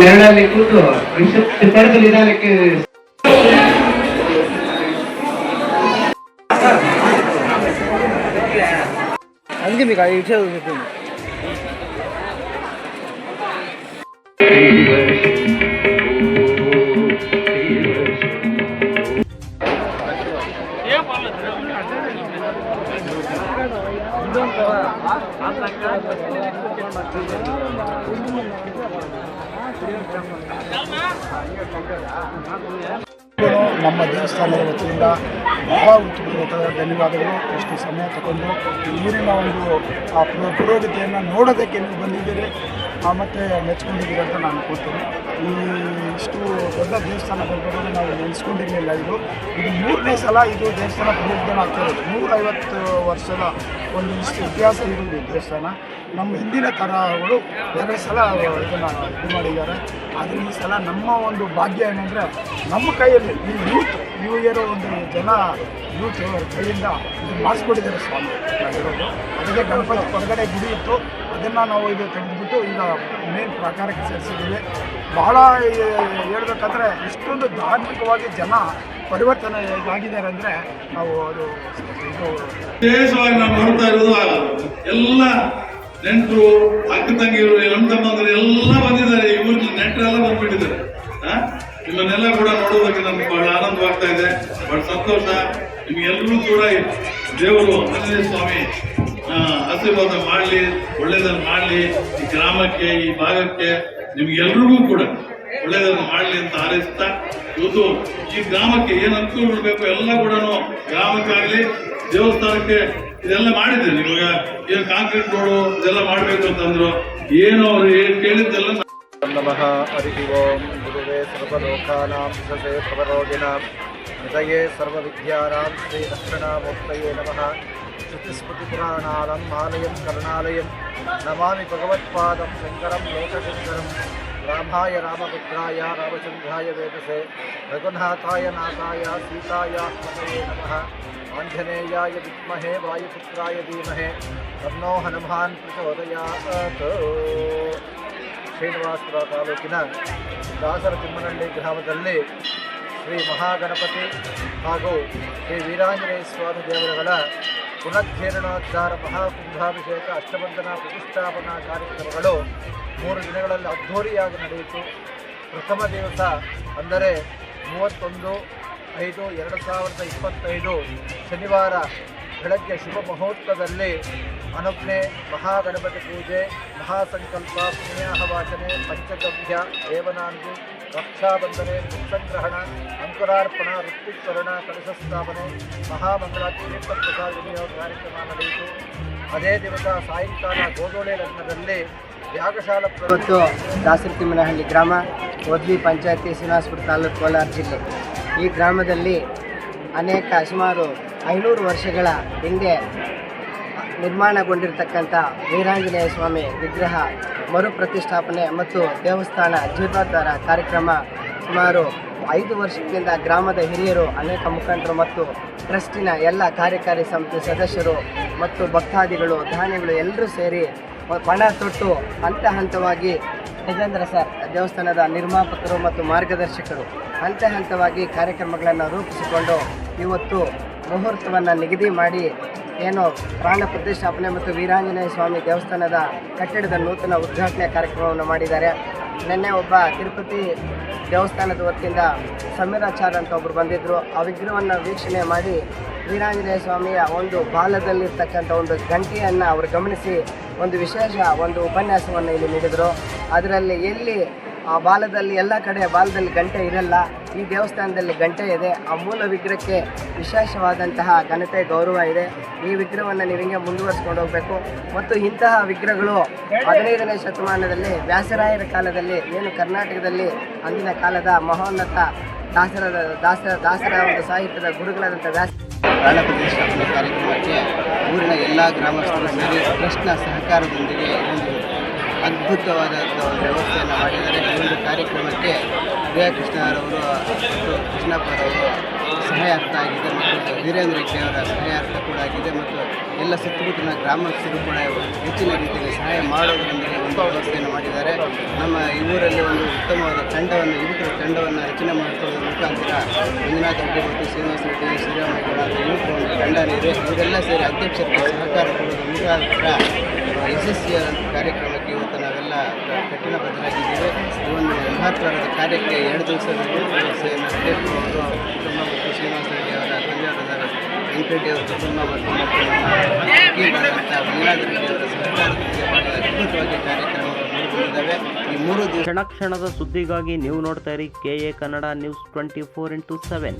ನೆರಳಲ್ಲಿ ಕೂತು ವಿಶ್ವ ಪಡೆದ ನಿಧಾನಕ್ಕೆ 안깁니까? 이 최우 대표님. ನಮ್ಮ ದೇವಸ್ಥಾನದ ವತಿಯಿಂದ ಬಹಳ ಉತ್ತಮವಾದ ಧನ್ಯವಾದಗಳು. ಎಷ್ಟು ಸಮಯ ತಗೊಂಡು ನೀರಿನ ಒಂದು, ಆ ಪುರೋ- ಪುರೋಗತಿಯನ್ನು ನೋಡೋದಕ್ಕೆ ನೀವು ಬಂದಿದ್ದೀರಿ. ಮತ್ತೆ ಮೆಚ್ಕೊಂಡಿದ್ದೀರಿ ಅಂತ ನಾನು ಕೊಡ್ತೀನಿ ಈ ದೊಡ್ಡ ದೇವಸ್ಥಾನ ಬರ್ಬೋದು ನಾವು ನೆನೆಸ್ಕೊಂಡಿರಲಿಲ್ಲ ಇದು. ಇದು ಮೂರನೇ ಸಲ ಇದು ದೇವಸ್ಥಾನ ಪುನರುದ್ಧಾರ ಆಗ್ತಾ ಇರೋದು. ನೂರೈವತ್ತು ವರ್ಷದ ಒಂದು ಇಷ್ಟು ಇತಿಹಾಸ ಇರೋದು ಈ ದೇವಸ್ಥಾನ. ನಮ್ಮ ಹಿಂದಿನ ತರಗಳು ಎರಡು ಸಲ ಇದನ್ನು ಇದು ಮಾಡಿದ್ದಾರೆ. ಆದರೆ ಈ ಸಲ ನಮ್ಮ ಒಂದು ಭಾಗ್ಯ ಏನಂದರೆ ನಮ್ಮ ಕೈಯಲ್ಲಿ ಈ ಯೂತ್ ನ್ಯೂ ಇಯರ್ ಒಂದು ಜನ ಯೂತ್ ಕೈಯಿಂದ ಇದು ಮಾಡಿಸ್ಕೊಟ್ಟಿದ್ದಾರೆ ಸ್ವಾಮಿ. ಅದಕ್ಕೆ ಗಣಪತಿ ಹೊರಗಡೆ ಗುಡಿ ಇತ್ತು. ಅದನ್ನು ನಾವು ಇದು ತೆಗೆದುಬಿಟ್ಟು ಈಗ ಮೇನ್ ಪ್ರಕಾರಕ್ಕೆ ಸೇರಿಸಿದ್ದೀವಿ. ಬಹಳ ಹೇಳ್ಬೇಕಂದ್ರೆ ಇಷ್ಟೊಂದು ಧಾರ್ಮಿಕವಾಗಿ ಜನ ಪರಿವರ್ತನೆ ಆಗಿದ್ದಾರೆ ಅಂದರೆ ನಾವು ಅದು ಇರೋದು ಎಲ್ಲ ನೆಂಟರು, ಅಕ್ಕ ತಂಗಿರು ನಮ್ಮ ಎಲ್ಲ ಬಂದಿದ್ದಾರೆ ಈ ಊರಿನ ನೆಂಟರೆಲ್ಲ ಬಂದ್ಬಿಟ್ಟಿದ್ದಾರೆ ಆ? ನಿಮ್ಮನ್ನೆಲ್ಲ ಕೂಡ ನೋಡೋದಕ್ಕೆ ನಮ್ಗೆ ಬಹಳ ಆನಂದವಾಗ್ತಾ ಇದೆ ಬಹಳ ಸಂತೋಷ. ನಿಮಗೆಲ್ಲರೂ ಕೂಡ ದೇವರು ಆಂಜನೇಯ ಸ್ವಾಮಿ ಆಶೀರ್ವಾದ ಮಾಡಲಿ, ಒಳ್ಳೇದನ್ನು ಮಾಡಲಿ, ಈ ಗ್ರಾಮಕ್ಕೆ, ಈ ಭಾಗಕ್ಕೆ ನಿಮ್ಗೆಲ್ರಿಗೂ ಕೂಡ ಒಳ್ಳೇದನ್ನು ಮಾಡಲಿ ಅಂತ ಹಾರೈಸ್ತಾ, ಇವತ್ತು ಈ ಗ್ರಾಮಕ್ಕೆ ಏನು ಅನುಕೂಲ ಮಾಡಬೇಕು ಎಲ್ಲ ಕೂಡ ಗ್ರಾಮಕ್ಕಾಗಲಿ, ದೇವಸ್ಥಾನಕ್ಕೆ ಇದೆಲ್ಲ ಮಾಡಿದ್ದೀನಿ ಇವಾಗ, ಏನು ಕಾಂಕ್ರೀಟ್ ರೋಡು ಇದೆಲ್ಲ ಮಾಡಬೇಕು ಅಂತಂದ್ರು, ಏನು ಅವರು ಏನು ಕೇಳಿದ್ದೆಲ್ಲ ನಮಃ, ಹರಿ ಓಂ, ಗುರುವೇ ಸರ್ವಲೋಕಾನಾಂ ಸರ್ವರೋಗಿನಾಂ हृदये सर्वविद्यानां श्रीदक्षिणामूर्तये नमः श्रुतिस्मृतिपुराणानाम् आलयं करुणालयं नमामि भगवत्पादं शङ्करं लोकशङ्करं रामाय रामपुत्राय रामचन्द्राय वेदसे रघुनाथाय नाथाय सीताय पतये नमः आञ्जनेयाय विद्महे वायुपुत्राय धीमहे तन्नो हनुमान् प्रचोदयात् ಶ್ರೀನಿವಾಸಪುರ ತಾಲೂಕಿನ ದಾಸರ ತಿಮ್ಮನಹಳ್ಳಿ ಗ್ರಾಮದಲ್ಲಿ ಶ್ರೀ ಮಹಾಗಣಪತಿ ಹಾಗೂ ಶ್ರೀ ವೀರಾಂಜನೇಯ ಸ್ವಾಮಿ ದೇವರುಗಳ ಪುನಜ್ಜೀರ್ಣೋದ್ಧಾರ ಮಹಾಕುಂಭಾಭಿಷೇಕ ಅಷ್ಟಬಂಧನ ಪ್ರತಿಷ್ಠಾಪನಾ ಕಾರ್ಯಕ್ರಮಗಳು ಮೂರು ದಿನಗಳಲ್ಲಿ ಅದ್ಧೂರಿಯಾಗಿ ನಡೆಯಿತು. ಪ್ರಥಮ ದಿವಸ ಅಂದರೆ ಮೂವತ್ತೊಂದು ಐದು ಎರಡು ಸಾವಿರದ ಇಪ್ಪತ್ತೈದು ಶನಿವಾರ ಬೆಳಗ್ಗೆ ಶುಭ ಮುಹೂರ್ತದಲ್ಲಿ ಅನುಜ್ಞೆ ಮಹಾಗಣಪತಿ ಪೂಜೆ, ಮಹಾಸಂಕಲ್ಪ ಪುಣ್ಯಾಹವಾಚನೆ ಪಂಚಗವ್ಯ ದೇವನಾಂದಿ ರಕ್ಷಾಬಂಧನೆ ಸಂಗ್ರಹಣ ಅಂಕುರಾರ್ಪಣ ವೃತ್ತಿಕರಣ ಕಲಶ ಸ್ಥಾಪನೆ ಮಹಾಮಂಗಳ ತೀರ್ಥ ಪ್ರಸಾದ ವಿನಿಯೋಗ ಕಾರ್ಯಕ್ರಮ ನಡೆಯಿತು. ಅದೇ ದಿವಸ ಸಾಯಂಕಾಲ ಗೋದೋಳೆ ಲಗ್ನದಲ್ಲಿ ಯಾಗಶಾಲ ಇವತ್ತು ದಾಸರತಿಮ್ಮನಹಳ್ಳಿ ಗ್ರಾಮ ಒದ್ಲಿ ಪಂಚಾಯತಿ ಶ್ರೀನಿವಾಸಪುರ ತಾಲೂಕು ಕೋಲಾರ ಜಿಲ್ಲೆ. ಈ ಗ್ರಾಮದಲ್ಲಿ ಅನೇಕ ಸುಮಾರು ಐನೂರು ವರ್ಷಗಳ ಹಿಂದೆ ನಿರ್ಮಾಣಗೊಂಡಿರ್ತಕ್ಕಂಥ ವೀರಾಂಜನೇಯ ಸ್ವಾಮಿ ವಿಗ್ರಹ ಮರುಪ್ರತಿಷ್ಠಾಪನೆ ಮತ್ತು ದೇವಸ್ಥಾನ ಜೀರ್ಣೋದ್ಧಾರ ಕಾರ್ಯಕ್ರಮ ಸುಮಾರು ಐದು ವರ್ಷದಿಂದ ಗ್ರಾಮದ ಹಿರಿಯರು, ಅನೇಕ ಮುಖಂಡರು ಮತ್ತು ಟ್ರಸ್ಟಿನ ಎಲ್ಲ ಕಾರ್ಯಕಾರಿ ಸಮಿತಿ ಸದಸ್ಯರು ಮತ್ತು ಭಕ್ತಾದಿಗಳು, ದಾನಿಗಳು ಎಲ್ಲರೂ ಸೇರಿ ಪಣ ತೊಟ್ಟು ಹಂತ ಹಂತವಾಗಿ ಗಜೇಂದ್ರ ಸರ್ ದೇವಸ್ಥಾನದ ನಿರ್ಮಾಪಕರು ಮತ್ತು ಮಾರ್ಗದರ್ಶಕರು ಹಂತ ಹಂತವಾಗಿ ಕಾರ್ಯಕ್ರಮಗಳನ್ನು ರೂಪಿಸಿಕೊಂಡು ಇವತ್ತು ಮುಹೂರ್ತವನ್ನು ನಿಗದಿ ಮಾಡಿ ಏನು ಪ್ರಾಣ ಪ್ರತಿಷ್ಠಾಪನೆ ಮತ್ತು ವೀರಾಂಜನೇಯ ಸ್ವಾಮಿ ದೇವಸ್ಥಾನದ ಕಟ್ಟಡದ ನೂತನ ಉದ್ಘಾಟನೆ ಕಾರ್ಯಕ್ರಮವನ್ನು ಮಾಡಿದ್ದಾರೆ. ನಿನ್ನೆ ಒಬ್ಬ ತಿರುಪತಿ ದೇವಸ್ಥಾನದ ವತಿಯಿಂದ ಸಮೀರಾಚಾರ್ಯ ಅಂತ ಒಬ್ಬರು ಬಂದಿದ್ದರು ಆ ವಿಗ್ರಹವನ್ನು ವೀಕ್ಷಣೆ ಮಾಡಿ ವೀರಾಂಜನೇಯ ಸ್ವಾಮಿಯ ಒಂದು ಬಾಲದಲ್ಲಿರ್ತಕ್ಕಂಥ ಒಂದು ಗಂಟೆಯನ್ನು ಅವರು ಗಮನಿಸಿ ಒಂದು ವಿಶೇಷ ಒಂದು ಉಪನ್ಯಾಸವನ್ನು ಇಲ್ಲಿ ನೀಡಿದರು. ಅದರಲ್ಲಿ ಎಲ್ಲಿ ಆ ಬಾಲದಲ್ಲಿ ಎಲ್ಲ ಕಡೆ ಬಾಲದಲ್ಲಿ ಗಂಟೆ ಇರಲ್ಲ ಈ ದೇವಸ್ಥಾನದಲ್ಲಿ ಗಂಟೆ ಇದೆ ಆ ಮೂಲ ವಿಗ್ರಹಕ್ಕೆ ವಿಶೇಷವಾದಂತಹ ಘನತೆ, ಗೌರವ ಇದೆ. ಈ ವಿಗ್ರಹವನ್ನು ನೀವು ಹಿಂಗೆ ಮುಂದುವರಿಸ್ಕೊಂಡು ಹೋಗಬೇಕು. ಮತ್ತು ಇಂತಹ ವಿಗ್ರಹಗಳು ಹದಿನೈದನೇ ಶತಮಾನದಲ್ಲಿ ವ್ಯಾಸರಾಯರ ಕಾಲದಲ್ಲಿ, ಏನು ಕರ್ನಾಟಕದಲ್ಲಿ ಅಂದಿನ ಕಾಲದ ಮಹೋನ್ನತ ದಾಸರ ದಾಸರ ದಾಸರ ಒಂದು ಸಾಹಿತ್ಯದ ಗುರುಗಳಾದಂಥ ವ್ಯಾಸ ಪ್ರಾಣ ಪ್ರತಿಷ್ಠಾಪನೆ ಕಾರ್ಯಕ್ರಮಕ್ಕೆ ಊರಿನ ಎಲ್ಲ ಗ್ರಾಮಸ್ಥರು ಸೇರಿ ಟ್ರಸ್ಟ್ನ ಸಹಕಾರದೊಂದಿಗೆ ಅದ್ಭುತವಾದಂಥ ಒಂದು ವ್ಯವಸ್ಥೆಯನ್ನು ಮಾಡಿದ್ದಾರೆ. ಈ ಒಂದು ಕಾರ್ಯಕ್ರಮಕ್ಕೆ ವಿಜಯಕೃಷ್ಣರವರು ಮತ್ತು ಕೃಷ್ಣಪ್ಪರವರು ಸಹಾಯಾರ್ಥ ಆಗಿದೆ ಮತ್ತು ವೀರೇಂದ್ರ ಹೆಗ್ಡೆ ಅವರ ಸಹಾಯಾರ್ಥ ಕೂಡ ಆಗಿದೆ ಮತ್ತು ಎಲ್ಲ ಸುತ್ತಮುತ್ತಲಿನ ಗ್ರಾಮಸ್ಥರು ಕೂಡ ಹೆಚ್ಚಿನ ರೀತಿಯಲ್ಲಿ ಸಹಾಯ ಮಾಡೋದರೊಂದಿಗೆ ಒಂದು ವ್ಯವಸ್ಥೆಯನ್ನು ಮಾಡಿದ್ದಾರೆ. ನಮ್ಮ ಈ ಊರಲ್ಲಿ ಒಂದು ಉತ್ತಮವಾದ ತಂಡವನ್ನು ಯುವಕರ ತಂಡವನ್ನು ರಚನೆ ಮಾಡಿಕೊಳ್ಳುವ ಮುಖಾಂತರ ಮಂಜುನಾಥ ರೆಡ್ಡಿ ಮತ್ತು ಶ್ರೀನಿವಾಸ ರೆಡ್ಡಿ ಶ್ರೀರಾಮಗೌಡ ಅಂತ ಯುವಕರ ಒಂದು ತಂಡ ಇದೆ ಇವರೆಲ್ಲ ಸೇರಿ ಅಧ್ಯಕ್ಷರಿಗೆ ಸಹಕಾರ ಕೊಡುವ ಮುಖಾಂತರ ಯಶಸ್ವಿಯಾದಂಥ ಕಾರ್ಯಕ್ರಮ ಈ ಒಂದು ಮಹತ್ವದ ಕಾರ್ಯಕ್ಕೆ ಎರಡು ದಿವಸದಲ್ಲಿ ಕುಟುಂಬ ಮತ್ತು ಶ್ರೀನಿವಾಸ ರೆಡ್ಡಿ ಅವರ ಅವರ ಕುಟುಂಬ ಮತ್ತು ಈ ಮೂರು ಕ್ಷಣ ಕ್ಷಣದ ಸುದ್ದಿಗಾಗಿ ನೀವು ನೋಡ್ತಾ ಇರಿ K A Kannada news twenty four into seven.